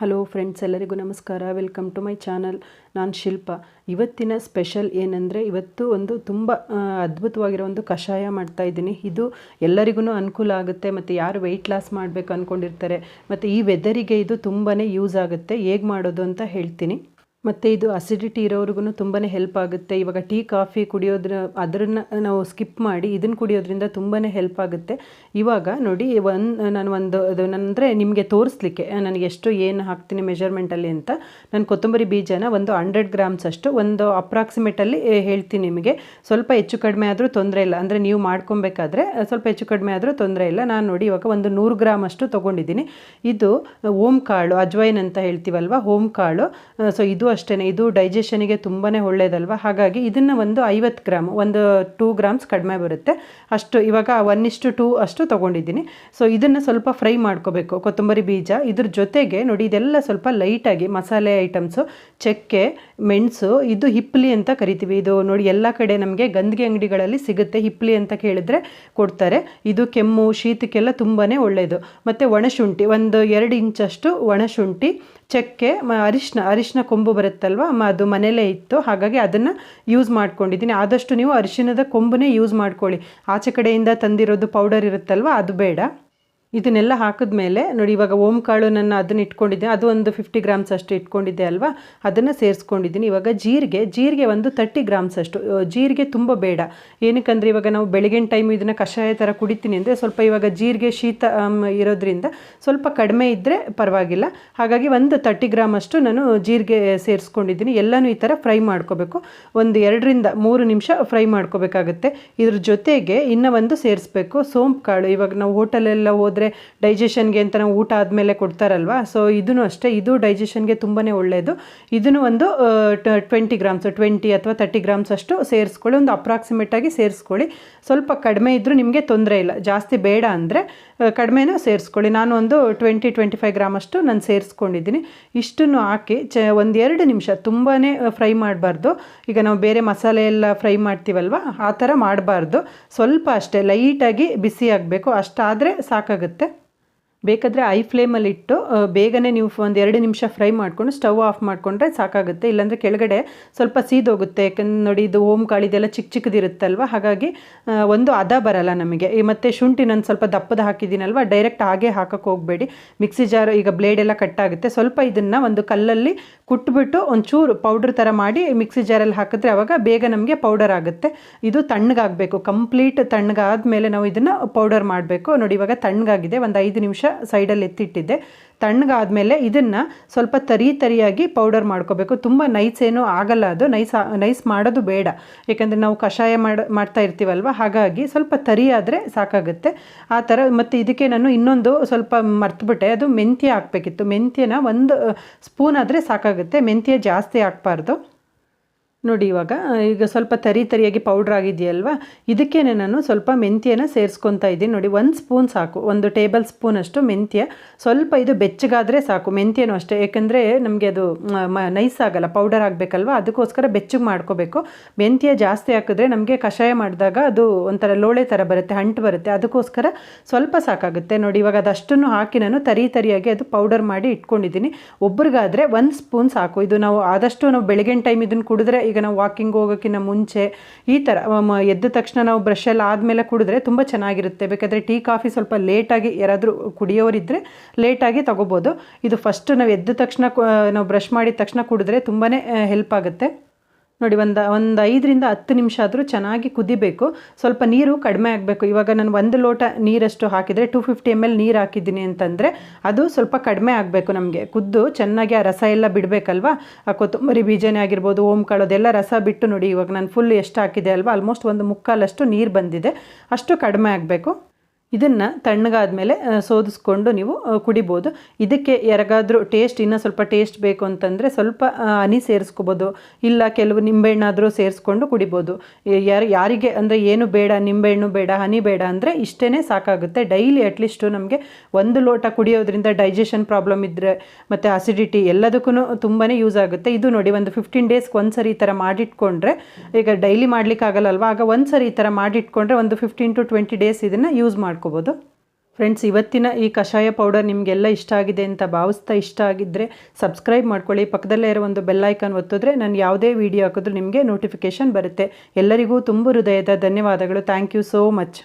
Hello friends ಎಲ್ಲರಿಗೂ ನಮಸ್ಕಾರ. Welcome to my channel ನಾನು ಶಿಲ್ಪ. ಇವತ್ತಿನ ಸ್ಪೆಷಲ್ ಏನಂದರೆ, ಇವತ್ತು ಒಂದು ತುಂಬ ಅದ್ಭುತವಾಗಿರೋ ಒಂದು ಕಷಾಯ ಮಾಡ್ತಾ ಇದ್ದೀನಿ. ಇದು ಎಲ್ಲರಿಗೂ ಅನುಕೂಲ ಆಗುತ್ತೆ, ಮತ್ತು ಯಾರು ವೆಯ್ಟ್ ಲಾಸ್ ಮಾಡಬೇಕು ಅಂದ್ಕೊಂಡಿರ್ತಾರೆ ಮತ್ತು ಈ ವೆದರಿಗೆ ಇದು ತುಂಬಾ ಯೂಸ್ ಆಗುತ್ತೆ. ಹೇಗೆ ಮಾಡೋದು ಅಂತ ಹೇಳ್ತೀನಿ. ಮತ್ತು ಇದು ಅಸಿಡಿಟಿ ಇರೋರಿಗೂ ತುಂಬಾ ಹೆಲ್ಪ್ ಆಗುತ್ತೆ. ಇವಾಗ ಟೀ ಕಾಫಿ ಕುಡಿಯೋದ್ರ ಅದನ್ನು ನಾವು ಸ್ಕಿಪ್ ಮಾಡಿ ಇದನ್ನು ಕುಡಿಯೋದ್ರಿಂದ ತುಂಬಾ ಹೆಲ್ಪ್ ಆಗುತ್ತೆ. ಇವಾಗ ನೋಡಿ, ಒಂದು, ನಾನು ಒಂದು, ಅದು ಅಂದರೆ ನಿಮಗೆ ತೋರಿಸ್ಲಿಕ್ಕೆ ನನಗೆ ಎಷ್ಟು ಏನು ಹಾಕ್ತೀನಿ ಮೆಜರ್ಮೆಂಟಲ್ಲಿ ಅಂತ. ನಾನು ಕೊತ್ತಂಬರಿ ಬೀಜನ ಒಂದು ಹಂಡ್ರೆಡ್ ಗ್ರಾಮ್ಸ್ ಅಷ್ಟು, ಒಂದು ಅಪ್ರಾಕ್ಸಿಮೇಟಲ್ಲಿ ಹೇಳ್ತೀನಿ ನಿಮಗೆ. ಸ್ವಲ್ಪ ಹೆಚ್ಚು ಕಡಿಮೆ ಆದರೂ ತೊಂದರೆ ಇಲ್ಲ. ಅಂದರೆ ನೀವು ಮಾಡ್ಕೊಬೇಕಾದ್ರೆ ಸ್ವಲ್ಪ ಹೆಚ್ಚು ಕಡಿಮೆ ಆದರೂ ತೊಂದರೆ ಇಲ್ಲ. ನಾನು ನೋಡಿ ಇವಾಗ ಒಂದು ನೂರು ಗ್ರಾಮ್ ಅಷ್ಟು ತೊಗೊಂಡಿದ್ದೀನಿ. ಇದು ಓಮ್ ಕಾಳು, ಅಜ್ವೈನ್ ಅಂತ ಹೇಳ್ತೀವಲ್ವ ಓಮ್ ಕಾಳು. ಸೊ ಇದು ಅಷ್ಟೇ ಇದು ಡೈಜೆಷನಿಗೆ ತುಂಬಾ ಒಳ್ಳೆಯದಲ್ವ ಹಾಗಾಗಿ ಇದನ್ನು ಒಂದು ಐವತ್ತು ಗ್ರಾಮ್, ಒಂದು ಟೂ ಗ್ರಾಮ್ಸ್ ಕಡಿಮೆ ಬರುತ್ತೆ. ಅಷ್ಟು, ಇವಾಗ ಒನ್ ಇಷ್ಟು ಟೂ ಅಷ್ಟು ತೊಗೊಂಡಿದ್ದೀನಿ. ಸೊ ಇದನ್ನು ಸ್ವಲ್ಪ ಫ್ರೈ ಮಾಡ್ಕೋಬೇಕು. ಕೊತ್ತಂಬರಿ ಬೀಜ, ಇದ್ರ ಜೊತೆಗೆ ನೋಡಿ, ಇದೆಲ್ಲ ಸ್ವಲ್ಪ ಲೈಟಾಗಿ ಮಸಾಲೆ ಐಟಮ್ಸು ಚಕ್ಕೆ ಮೆಣಸು, ಇದು ಹಿಪ್ಲಿ ಅಂತ ಕರಿತೀವಿ. ಇದು ನೋಡಿ, ಎಲ್ಲ ಕಡೆ ನಮಗೆ ಗಂದಿಗೆ ಅಂಗಡಿಗಳಲ್ಲಿ ಸಿಗುತ್ತೆ. ಹಿಪ್ಲಿ ಅಂತ ಕೇಳಿದ್ರೆ ಕೊಡ್ತಾರೆ. ಇದು ಕೆಮ್ಮು, ಶೀತಕ್ಕೆಲ್ಲ ತುಂಬಾ ಒಳ್ಳೆಯದು ಮತ್ತು ಒಣಶುಂಠಿ, ಒಂದು ಎರಡು ಇಂಚಷ್ಟು ಒಣಶುಂಠಿ, ಚಕ್ಕೆ ಅರಿಶಿನ ಅರಿಶಿನ ಕೊಂಬು ಬರುತ್ತಲ್ವ ಅದು ಮನೇಲೇ ಇತ್ತು. ಹಾಗಾಗಿ ಅದನ್ನು ಯೂಸ್ ಮಾಡ್ಕೊಂಡಿದ್ದೀನಿ. ಆದಷ್ಟು ನೀವು ಅರಿಶಿನದ ಕೊಂಬನೇ ಯೂಸ್ ಮಾಡ್ಕೊಳ್ಳಿ. ಆಚೆ ಕಡೆಯಿಂದ ತಂದಿರೋದು ಪೌಡರ್ ಇರುತ್ತಲ್ವ, ಅದು ಬೇಡ. ಇದನ್ನೆಲ್ಲ ಹಾಕಿದ್ಮೇಲೆ ನೋಡಿ, ಇವಾಗ ಓಮ್ ಕಾಳು ನನ್ನ ಅದನ್ನು ಇಟ್ಕೊಂಡಿದ್ದೆ. ಅದು ಒಂದು ಫಿಫ್ಟಿ ಗ್ರಾಮ್ಸ್ ಅಷ್ಟು ಇಟ್ಕೊಂಡಿದ್ದೆ ಅಲ್ವಾ? ಅದನ್ನು ಸೇರಿಸ್ಕೊಂಡಿದ್ದೀನಿ. ಇವಾಗ ಜೀರಿಗೆ ಜೀರಿಗೆ ಒಂದು ತರ್ಟಿ ಗ್ರಾಮ್ಸ್ ಅಷ್ಟು. ಜೀರಿಗೆ ತುಂಬ ಬೇಡ. ಏನಕ್ಕಂದರೆ ಇವಾಗ ನಾವು ಬೆಳಗಿನ ಟೈಮ್ ಇದನ್ನು ಕಷಾಯ ಥರ ಕುಡಿತೀನಿ ಅಂದರೆ ಸ್ವಲ್ಪ ಇವಾಗ ಜೀರಿಗೆ ಶೀತ ಇರೋದ್ರಿಂದ ಸ್ವಲ್ಪ ಕಡಿಮೆ ಇದ್ದರೆ ಪರವಾಗಿಲ್ಲ. ಹಾಗಾಗಿ ಒಂದು ತರ್ಟಿ ಗ್ರಾಮ್ ಅಷ್ಟು ನಾನು ಜೀರಿಗೆ ಸೇರಿಸ್ಕೊಂಡಿದ್ದೀನಿ. ಎಲ್ಲನೂ ಈ ಥರ ಫ್ರೈ ಮಾಡ್ಕೋಬೇಕು. ಒಂದು ಎರಡರಿಂದ ಮೂರು ನಿಮಿಷ ಫ್ರೈ ಮಾಡ್ಕೋಬೇಕಾಗುತ್ತೆ. ಇದ್ರ ಜೊತೆಗೆ ಇನ್ನೂ ಒಂದು ಸೇರಿಸ್ಬೇಕು. ಸೋಂಪು ಕಾಳು. ಇವಾಗ ನಾವು ಹೋಟೆಲೆಲ್ಲ ಹೋದರೆ ಡೈಜೆಷನ್ಗೆ ಅಂತ ನಾವು ಊಟ ಆದಮೇಲೆ ಕೊಡ್ತಾರಲ್ವಾ? ಸೊ ಇದೂ ಅಷ್ಟೇ, ಇದು ಡೈಜೆಷನ್ಗೆ ತುಂಬಾ ಒಳ್ಳೆಯದು ಇದನ್ನು ಒಂದು ಟ್ವೆಂಟಿ ಗ್ರಾಮ್ಸ್ ಟ್ವೆಂಟಿ ಅಥವಾ ತರ್ಟಿ ಗ್ರಾಮ್ಸ್ ಅಷ್ಟು ಸೇರಿಸ್ಕೊಳ್ಳಿ, ಒಂದು ಅಪ್ರಾಕ್ಸಿಮೇಟಾಗಿ ಸೇರಿಸ್ಕೊಳ್ಳಿ. ಸ್ವಲ್ಪ ಕಡಿಮೆ ಇದ್ದರೂ ನಿಮಗೆ ತೊಂದರೆ ಇಲ್ಲ. ಜಾಸ್ತಿ ಬೇಡ ಅಂದರೆ ಕಡಿಮೆನೂ ಸೇರಿಸ್ಕೊಳ್ಳಿ. ನಾನು ಒಂದು ಟ್ವೆಂಟಿ ಟ್ವೆಂಟಿ ಫೈವ್ ಗ್ರಾಮಷ್ಟು ನಾನು ಸೇರಿಸ್ಕೊಂಡಿದ್ದೀನಿ. ಇಷ್ಟನ್ನು ಹಾಕಿ ಚ ಒಂದು ಎರಡು ನಿಮಿಷ ತುಂಬಾ ಫ್ರೈ ಮಾಡಬಾರ್ದು. ಈಗ ನಾವು ಬೇರೆ ಮಸಾಲೆ ಎಲ್ಲ ಫ್ರೈ ಮಾಡ್ತೀವಲ್ವ? ಆ ಥರ ಮಾಡಬಾರ್ದು. ಸ್ವಲ್ಪ ಅಷ್ಟೇ ಲೈಟಾಗಿ ಬಿಸಿ ಆಗಬೇಕು. ಅಷ್ಟಾದರೆ ಸಾಕಾಗುತ್ತೆ. ಬೇಕಾದರೆ ಐ ಫ್ಲೇಮಲ್ಲಿ ಇಟ್ಟು ಬೇಗನೆ ನೀವು ಒಂದು ಎರಡು ನಿಮಿಷ ಫ್ರೈ ಮಾಡಿಕೊಂಡು ಸ್ಟವ್ ಆಫ್ ಮಾಡಿಕೊಂಡ್ರೆ ಸಾಕಾಗುತ್ತೆ. ಇಲ್ಲಾಂದರೆ ಕೆಳಗಡೆ ಸ್ವಲ್ಪ ಸೀದೋಗುತ್ತೆ. ಯಾಕಂದ್ರೆ ನೋಡಿ ಇದು ಓಮ್ ಕಾಳಿದೆಲ್ಲ ಚಿಕ್ಕ ಚಿಕ್ಕದಿರುತ್ತಲ್ವ? ಹಾಗಾಗಿ ಒಂದು ಅದ ಬರಲ್ಲ ನಮಗೆ. ಈ ಮತ್ತು ಶುಂಠಿ ನಾನು ಸ್ವಲ್ಪ ದಪ್ಪದ ಹಾಕಿದ್ದೀನಲ್ವ? ಡೈರೆಕ್ಟ್ ಹಾಗೆ ಹಾಕಕ್ಕೆ ಹೋಗಬೇಡಿ. ಮಿಕ್ಸಿ ಜಾರ್ ಈಗ ಬ್ಲೇಡ್ ಎಲ್ಲ ಕಟ್ಟಾಗುತ್ತೆ ಸ್ವಲ್ಪ ಇದನ್ನು ಒಂದು ಕಲ್ಲಲ್ಲಿ ಕುಟ್ಬಿಟ್ಟು ಒಂಚೂರು ಪೌಡ್ರ್ ಥರ ಮಾಡಿ ಮಿಕ್ಸಿ ಜಾರಲ್ಲಿ ಹಾಕಿದ್ರೆ ಅವಾಗ ಬೇಗ ನಮಗೆ ಪೌಡರ್ ಆಗುತ್ತೆ. ಇದು ತಣ್ಣಗಾಗಬೇಕು. ಕಂಪ್ಲೀಟ್ ತಣ್ಣಗಾದ ಮೇಲೆ ನಾವು ಇದನ್ನು ಪೌಡರ್ ಮಾಡಬೇಕು. ನೋಡಿ ಇವಾಗ ತಣ್ಣಗಾಗಿದೆ. ಒಂದು ಐದು ನಿಮಿಷ ಸೈಡಲ್ಲಿ ಎತ್ತಿಟ್ಟಿದ್ದೆ. ತಣ್ಣಗಾದ್ಮೇಲೆ ಇದನ್ನು ಸ್ವಲ್ಪ ತರಿ ತರಿಯಾಗಿ ಪೌಡರ್ ಮಾಡ್ಕೋಬೇಕು. ತುಂಬ ನೈಸ್ ಏನೂ ಆಗಲ್ಲ ಅದು. ನೈಸ್ ನೈಸ್ ಮಾಡೋದು ಬೇಡ. ಏಕೆಂದರೆ ನಾವು ಕಷಾಯ ಮಾಡಿ, ಮಾಡ್ತಾ ಇರ್ತೀವಲ್ವ? ಹಾಗಾಗಿ ಸ್ವಲ್ಪ ತರಿ ಆದರೆ ಸಾಕಾಗುತ್ತೆ. ಆ ಥರ ಮತ್ತು ಇದಕ್ಕೆ ನಾನು ಇನ್ನೊಂದು ಸ್ವಲ್ಪ ಮರ್ತುಬಿಟ್ಟೆ. ಅದು ಮೆಂತ್ಯ ಹಾಕಬೇಕಿತ್ತು. ಮೆಂತ್ಯನ ಒಂದು, ಸ್ಪೂನ್ ಆದರೆ ಸಾಕಾಗುತ್ತೆ. ಮೆಂತ್ಯ ಜಾಸ್ತಿ ಹಾಕ್ಬಾರ್ದು. ನೋಡಿ ಇವಾಗ, ಈಗ ಸ್ವಲ್ಪ ತರಿ ತರಿಯಾಗಿ ಪೌಡ್ರ್ ಆಗಿದೆಯಲ್ವ? ಇದಕ್ಕೇನೆ ನಾನು ಸ್ವಲ್ಪ ಮೆಂತ್ಯನ ಸೇರಿಸ್ಕೊತಾ ಇದ್ದೀನಿ. ನೋಡಿ, ಒಂದು ಸ್ಪೂನ್ ಸಾಕು. ಒಂದು ಟೇಬಲ್ ಸ್ಪೂನ್ ಅಷ್ಟು ಮೆಂತ್ಯ. ಸ್ವಲ್ಪ ಇದು ಬೆಚ್ಚಗಾದರೆ ಸಾಕು, ಮೆಂತ್ಯನೂ ಅಷ್ಟೇ. ಏಕೆಂದರೆ ನಮಗೆ ಅದು ನೈಸ್ ಆಗಲ್ಲ ಪೌಡರ್ ಆಗಬೇಕಲ್ವ? ಅದಕ್ಕೋಸ್ಕರ ಬೆಚ್ಚಗೆ ಮಾಡ್ಕೋಬೇಕು. ಮೆಂತ್ಯ ಜಾಸ್ತಿ ಹಾಕಿದ್ರೆ ನಮಗೆ ಕಷಾಯ ಮಾಡಿದಾಗ ಅದು ಒಂಥರ ಲೋಳೆ ಥರ ಬರುತ್ತೆ, ಹಂಟು ಬರುತ್ತೆ. ಅದಕ್ಕೋಸ್ಕರ ಸ್ವಲ್ಪ ಸಾಕಾಗುತ್ತೆ. ನೋಡಿ, ಇವಾಗ ಅದಷ್ಟನ್ನು ಹಾಕಿ ನಾನು ತರಿ ತರಿಯಾಗಿ ಅದು ಪೌಡರ್ ಮಾಡಿ ಇಟ್ಕೊಂಡಿದ್ದೀನಿ. ಒಬ್ರಿಗಾದರೆ ಒಂದು ಸ್ಪೂನ್ ಸಾಕು. ಇದು ನಾವು ಆದಷ್ಟು ನಾವು ಬೆಳಗಿನ ಟೈಮ್ ಇದನ್ನು ಕುಡಿದ್ರೆ ಈಗ ನಾವು ವಾಕಿಂಗ್ ಹೋಗೋಕ್ಕಿಂತ ಮುಂಚೆ ಈ ಥರ ಎದ್ದ ತಕ್ಷಣ ನಾವು ಬ್ರಷ್ ಎಲ್ಲ ಆದಮೇಲೆ ಕುಡಿದ್ರೆ ತುಂಬ ಚೆನ್ನಾಗಿರುತ್ತೆ. ಬೇಕಾದರೆ ಟೀ, ಕಾಫಿ ಸ್ವಲ್ಪ ಲೇಟಾಗಿ ಯಾರಾದರೂ ಕುಡಿಯೋರಿದ್ದರೆ ಲೇಟಾಗಿ ತಗೋಬೋದು. ಇದು ಫಸ್ಟ್ ನಾವು ಎದ್ದ ತಕ್ಷಣ ನಾವು ಬ್ರಷ್ ಮಾಡಿದ ತಕ್ಷಣ ಕುಡಿದ್ರೆ ತುಂಬಾ ಹೆಲ್ಪ್ ಆಗುತ್ತೆ. ನೋಡಿ, ಒಂದು ಒಂದು ಐದರಿಂದ ಹತ್ತು ನಿಮಿಷ ಆದರೂ ಚೆನ್ನಾಗಿ ಕುದಿಬೇಕು. ಸ್ವಲ್ಪ ನೀರು ಕಡಿಮೆ ಆಗಬೇಕು. ಇವಾಗ ನಾನು ಒಂದು ಲೋಟ ನೀರಷ್ಟು ಹಾಕಿದರೆ ಟು ಫಿಫ್ಟಿ ಎಂ ಎಲ್ ನೀರು ಹಾಕಿದ್ದೀನಿ ಅಂತಂದರೆ ಅದು ಸ್ವಲ್ಪ ಕಡಿಮೆ ಆಗಬೇಕು ನಮಗೆ. ಕುದ್ದು ಚೆನ್ನಾಗಿ ಆ ರಸ ಎಲ್ಲ ಬಿಡಬೇಕಲ್ವಾ? ಆ ಕೊತ್ತಂಬರಿ ಬೀಜನೇ ಆಗಿರ್ಬೋದು ಓಮ್ ಕಾಳೋದೆಲ್ಲ ರಸ ಬಿಟ್ಟು ನೋಡಿ, ಇವಾಗ ನಾನು ಫುಲ್ ಎಷ್ಟು ಹಾಕಿದೆ ಅಲ್ವಾ? ಆಲ್ಮೋಸ್ಟ್ ಒಂದು ಮುಕ್ಕಾಲಷ್ಟು ನೀರು ಬಂದಿದೆ. ಅಷ್ಟು ಕಡಿಮೆ ಆಗಬೇಕು. ಇದನ್ನು ತಣ್ಣಗಾದ ಮೇಲೆ ಸೋದಿಸ್ಕೊಂಡು ನೀವು ಕುಡಿಬೋದು. ಇದಕ್ಕೆ ಯಾರಿಗಾದರೂ ಟೇಸ್ಟ್, ಇನ್ನೂ ಸ್ವಲ್ಪ ಟೇಸ್ಟ್ ಬೇಕು ಅಂತಂದರೆ ಸ್ವಲ್ಪ ಹನಿ ಸೇರಿಸ್ಕೋಬೋದು. ಇಲ್ಲ ಕೆಲವು ನಿಂಬೆಹಣ್ಣಾದರೂ ಸೇರಿಸ್ಕೊಂಡು ಕುಡಿಬೋದು. ಯಾರು, ಯಾರಿಗೆ ಅಂದರೆ ಏನು ಬೇಡ, ನಿಂಬೆಹಣ್ಣು ಬೇಡ, ಹನಿ ಬೇಡ ಅಂದರೆ ಇಷ್ಟೇ ಸಾಕಾಗುತ್ತೆ. ಡೈಲಿ ಅಟ್ಲೀಸ್ಟು ನಮಗೆ ಒಂದು ಲೋಟ ಕುಡಿಯೋದ್ರಿಂದ ಡೈಜೆಷನ್ ಪ್ರಾಬ್ಲಮ್ ಇದ್ದರೆ ಮತ್ತು ಅಸಿಡಿಟಿ ಎಲ್ಲದಕ್ಕೂ ತುಂಬಾ ಯೂಸ್ ಆಗುತ್ತೆ. ಇದು ನೋಡಿ ಒಂದು ಫಿಫ್ಟೀನ್ ಡೇಸ್ಗೆ ಒಂದು ಸರಿ ಈ ಥರ ಮಾಡಿಟ್ಕೊಂಡ್ರೆ, ಈಗ ಡೈಲಿ ಮಾಡ್ಲಿಕ್ಕೆ ಆಗಲ್ಲಲ್ವಾ ಆಗ ಒಂದು ಸರಿ ಈ ಥರ ಮಾಡಿಟ್ಕೊಂಡ್ರೆ ಒಂದು ಫಿಫ್ಟೀನ್ ಟು ಟ್ವೆಂಟಿ ಡೇಸ್ ಇದನ್ನು ಯೂಸ್ ಮಾಡ್ಕೋಬೋದು. ಫ್ರೆಂಡ್ಸ್ ಇವತ್ತಿನ ಈ ಕಷಾಯ ಪೌಡರ್ ನಿಮಗೆಲ್ಲ ಇಷ್ಟ ಆಗಿದೆ ಅಂತ ಭಾವಿಸ್ತಾ ಇಷ್ಟ ಆಗಿದ್ದರೆ ಸಬ್ಸ್ಕ್ರೈಬ್ ಮಾಡ್ಕೊಳ್ಳಿ. ಪಕ್ಕದಲ್ಲೇ ಇರೋ ಒಂದು ಬೆಲ್ಲೈಕನ್ ಒತ್ತಿದ್ರೆ ನಾನು ಯಾವುದೇ ವಿಡಿಯೋ ಹಾಕಿದ್ರೂ ನಿಮಗೆ ನೋಟಿಫಿಕೇಷನ್ ಬರುತ್ತೆ. ಎಲ್ಲರಿಗೂ ತುಂಬ ಹೃದಯದ ಧನ್ಯವಾದಗಳು. Thank you so much